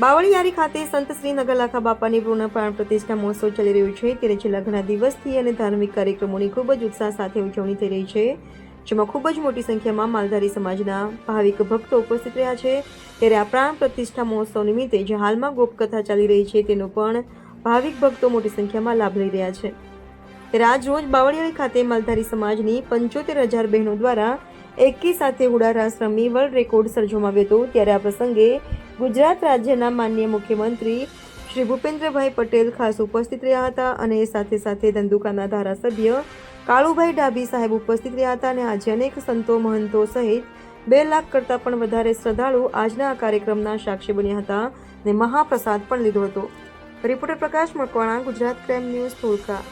બાવળિયારી ખાતે સંત શ્રી નગરલાખા બાપાની પૂર્ણ પ્રાણ પ્રતિષ્ઠા મહોત્સવ ચાલી રહ્યો છે. ત્યારે છેલ્લા ઘણા દિવસથી અને ધાર્મિક કાર્યક્રમોની ખૂબ જ ઉત્સાહ સાથે ઉજવણી થઈ રહી છે, જેમાં ખૂબ જ મોટી સંખ્યામાં માલધારી સમાજના ભાવિક ભક્તો ઉપસ્થિત રહ્યા છે. ત્યારે આ પ્રાણ પ્રતિષ્ઠા મહોત્સવ નિમિત્તે જે હાલમાં ગોપકથા ચાલી રહી છે, તેનો પણ ભાવિક ભક્તો મોટી સંખ્યામાં લાભ લઈ રહ્યા છે. ત્યારે આજ રોજ ખાતે માલધારી સમાજની પંચોતેર હજાર બહેનો દ્વારા એકી સાથે હુડા રાસ રમી વર્લ્ડ રેકોર્ડ સર્જવામાં આવ્યો હતો. ત્યારે આ પ્રસંગે ગુજરાત રાજ્યના માન્ય મુખ્યમંત્રી શ્રી ભૂપેન્દ્રભાઈ પટેલ ખાસ ઉપસ્થિત રહ્યા હતા અને સાથે સાથે ધંધુકાના ધારાસભ્ય કાળુભાઈ ડાભી સાહેબ ઉપસ્થિત રહ્યા હતા અને આજે અનેક સંતો, મહંતો સહિત બે લાખ કરતાં પણ વધારે શ્રદ્ધાળુ આજના આ કાર્યક્રમના સાક્ષી બન્યા હતા અને મહાપ્રસાદ પણ લીધો હતો. Reporter Prakash Makwana, Gujarat crime news Dholka.